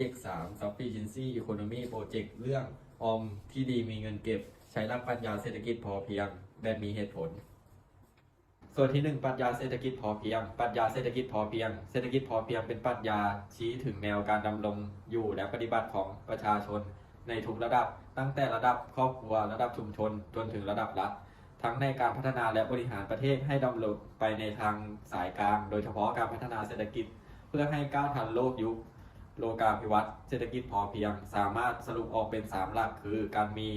เอกสาม sufficiency economy project เรื่องออมที่ดีมีเงินเก็บ ใช้หลักปรัชญาเศรษฐกิจพอเพียงแบบมีเหตุผล ส่วนที่หนึ่งปรัชญาเศรษฐกิจพอเพียงปรัชญาเศรษฐกิจพอเพียง เศรษฐกิจพอเพียงเป็นปรัชญาชี้ถึงแนวการดำรงอยู่และปฏิบัติของประชาชน ในทุกระดับ ตั้งแต่ระดับครอบครัวระดับชุมชน จนถึงระดับรัฐทั้งในการพัฒนาและบริหารประเทศให้ดำรงไปในทางสายกลาง โดยเฉพาะการพัฒนาเศรษฐกิจ เพื่อให้ก้าวทันโลกยุค โลกาภิวัตน์เศรษฐกิจพอเพียง สามารถสรุปออกเป็น 3 หลักคือการมี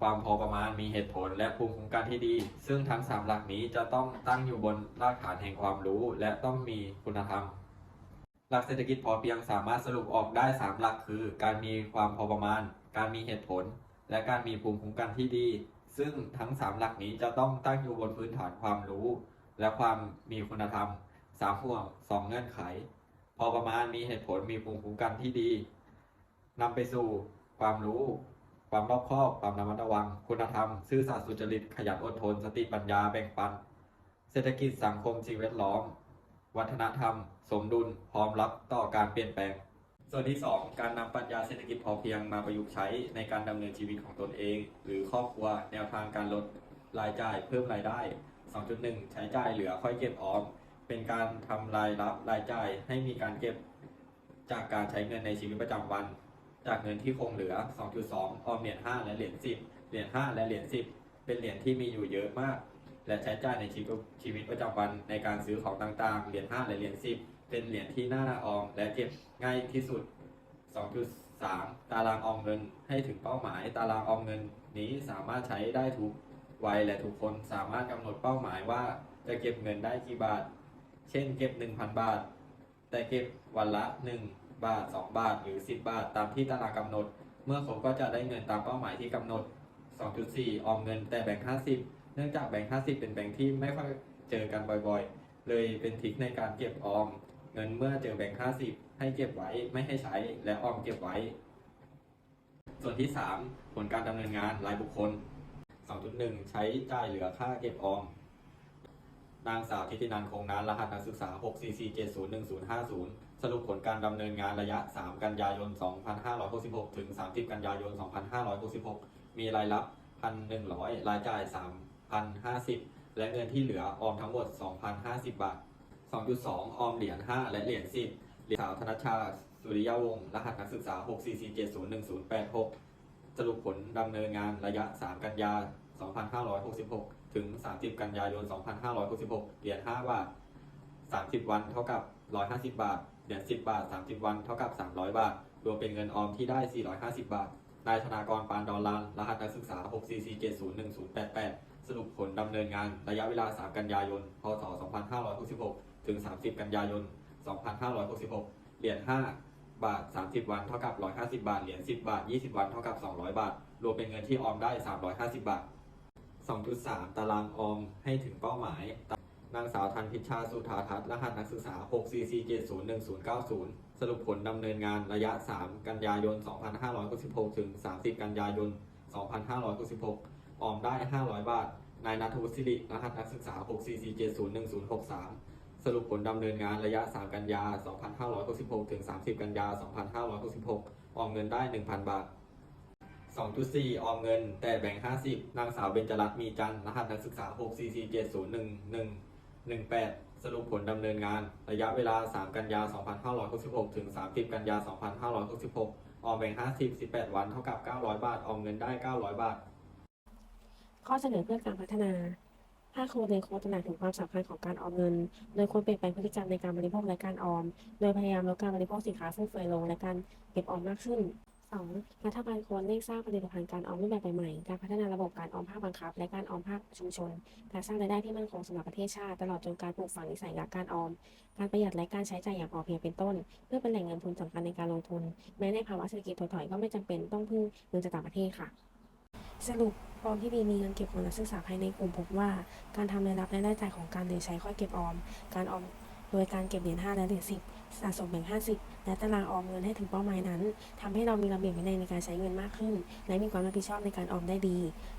ความพอประมาณมีเหตุผล และภูมิคุ้มกันที่ดี ซึ่งทั้ง 3 หลักนี้จะต้องตั้งอยู่บนรากฐานแห่งความรู้ และต้องมีคุณธรรม หลักเศรษฐกิจพอเพียงสามารถสรุปออกได้ 3 หลักคือ การมีความพอประมาณ การมีเหตุผล และการมีภูมิคุ้มกันที่ดี ซึ่งทั้ง 3 หลักนี้จะต้องตั้งอยู่บนพื้นฐานความรู้ และความมีคุณธรรมสามห่วงสองเงื่อนไข พอประมาณมีเหตุผลมีภูมิคุ้มกันที่ดีนำไปสู่ความรู้ ความรอบคอบ ความระมัดระวัง คุณธรรม ซื่อสัตย์สุจริต ขยันอดทน สติปัญญาแบ่งปัน เศรษฐกิจสังคมสิ่งแวดล้อม วัฒนธรรม สมดุล พร้อมรับต่อการเปลี่ยนแปลง ส่วนที่ 2 การนำปรัชญาเศรษฐกิจพอเพียงมาประยุกต์ใช้ในการดำเนินชีวิตของตนเอง หรือครอบครัว แนวทางการลดรายจ่าย เพิ่มรายได้ 2.1 ใช้จ่ายเหลือค่อยเก็บออม เป็นการทำรายรับรายจ่ายให้มีการเก็บจากการใช้เงินในชีวิตประจำวัน จากเงินที่คงเหลือ 2.2 ออมเหรียญ5และเหรียญ10 เหรียญ5และเหรียญ10 เป็นเหรียญที่มีอยู่เยอะมาก และใช้จ่ายในชีวิตชีวิตประจำวันในการซื้อของต่างๆ เหรียญ5และเหรียญ10 เป็นเหรียญที่น่าออมและเก็บง่ายที่สุด 2.3 ตารางออมเงินให้ถึงเป้าหมาย ตารางออมเงินนี้สามารถใช้ได้ทุกวัยและทุกคนสามารถกำหนดเป้าหมายว่าจะเก็บเงินได้กี่บาท เช่นเก็บ 1,000 บาท แต่เก็บวันละ 1 บาท 2 บาทหรือ 10 บาท ตามที่ตารางกำหนด เมื่อครบก็จะได้เงินตามเป้าหมายที่กำหนด 2.4 ออมเงินแต่แบ่ง50 เนื่องจากแบ่ง50 เป็นแบ่งที่ไม่ค่อยเจอกันบ่อยๆ เลยเป็นทิคในการเก็บออม เงินเมื่อเจอแบ่ง50 ให้เก็บไว้ไม่ให้ใช้และออมเก็บไว้ ส่วนที่ 3 ผลการดำเนินงานรายบุคคล 2.1 ใช้จ่ายเหลือค่าเก็บออม นางสาวทิตินันคงนานรหัสนักศึกษา 644701050 สรุปผลการดำเนินงานระยะ 3 กันยายน 2566 ถึง 30 กันยายน 2566 มีรายรับ 1,100 รายจ่าย 3,050 และเงินที่เหลือออมทั้งหมด 2,050 บาท 2.2 ออมเหรียญ 5 และเหรียญ 10 เหรียญสาวธนชชาสุริยวงศ์ รหัสนักศึกษา 644701086 สรุปผลดำเนินงานระยะ 3 กันยา 2566 ถึง 30 กันยายน 2566 เหรียญ 5 บาท 30 วันเท่ากับ 150 บาท เหรียญ 10 บาท 30 วันเท่ากับ 300 บาท รวมเป็นเงินออมที่ได้ 450 บาท นายธนากร ปานดอนลานรหัสนักศึกษา 644701088 สรุปผลดำเนินงาน ระยะเวลา 3 กันยายน พศ 2566 ถึง 30 กันยายน 2566 เหรียญ 5 บาท 30 วันเท่ากับ 150 บาท เหรียญ 10 บาท 20 วันเท่ากับ 200 บาท รวมเป็นเงินที่ออมได้ 350 บาท 2.3 ตารางออมให้ถึงเป้าหมาย นางสาวทันพิชชาสุธาทัศน์รหัสนักศึกษา 644701090 สรุปผลดำเนินงานระยะ 3 กันยายน 2566 ถึง 30 กันยายน 2566 ออมได้ 500 บาท นายนัทวุฒิสิริรหัสนักศึกษา 644701063 สรุปผลดำเนินงานระยะ 3 กันยา 2566 ถึง 30 กันยา 2566 ออมเงินได้ 1,000 บาท 2.4 ออมเงิน แต่แบ่ง 50 นางสาวเบญจรัตน์มีจันทร์รหัสนักศึกษา 644701118 สรุปผลดำเนินงาน ระยะเวลา 3 กันยา 2566 ถึง 30 กันยา 2566 ออมแบ่ง 50 18 วัน เท่ากับ 900 บาท ออมเงินได้ 900 บาท ข้อเสนอเพื่อการพัฒนาภาคครัวเรียนโฆษณาถึงความสำคัญของการออมเงิน โดยควรเปลี่ยนแปลงพฤติกรรมในการบริโภคและการออม โดยพยายามลดการบริโภคสินค้าฟุ่มเฟือยลงและการเก็บออมมากขึ้น 2. รัฐบาลควรเร่งสร้างผลิตภัณฑ์การออมรูปแบบใหม่ๆการพัฒนาระบบการออมภาคบังคับ และการออมภาคชุมชน การสร้างรายได้ที่มั่นคงสำหรับประเทศชาติ ตลอดจนการปลูกฝังนิสัยรักการออม การประหยัดและการใช้จ่ายอย่างพอเพียงเป็นต้น เพื่อเป็นแหล่งเงินทุนสำคัญในการลงทุน แม้ในภาวะเศรษฐกิจถดถอยก็ไม่จำเป็นต้องพึ่งเงินจากต่างประเทศค่ะสรุปออมที่ดีมีเงินเก็บของนักศึกษาภายในกลุ่มพบว่า การทำรายรับและรายจ่ายของการเรียนใช้ค่อยเก็บออม การออม โดยการเก็บเหรียญ5และเหรียญ10สะสมแบ่ง 50 และตารางออมเงินให้ถึงเป้าหมายนั้นทำให้เรามีระเบียบวินัยในการใช้เงินมากขึ้น และมีความรับผิดชอบในการออมได้ดี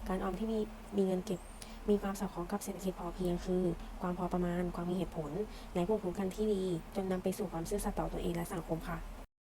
การออมที่มีมีเงินเก็บมีความสอดคล้องกับเศรษฐกิจพอเพียงคือ ความพอประมาณ ความมีเหตุผล และภูมิคุ้มกันที่ดี จนนำไปสู่ความซื่อสัตย์ต่อตัวเองและสังคมค่ะ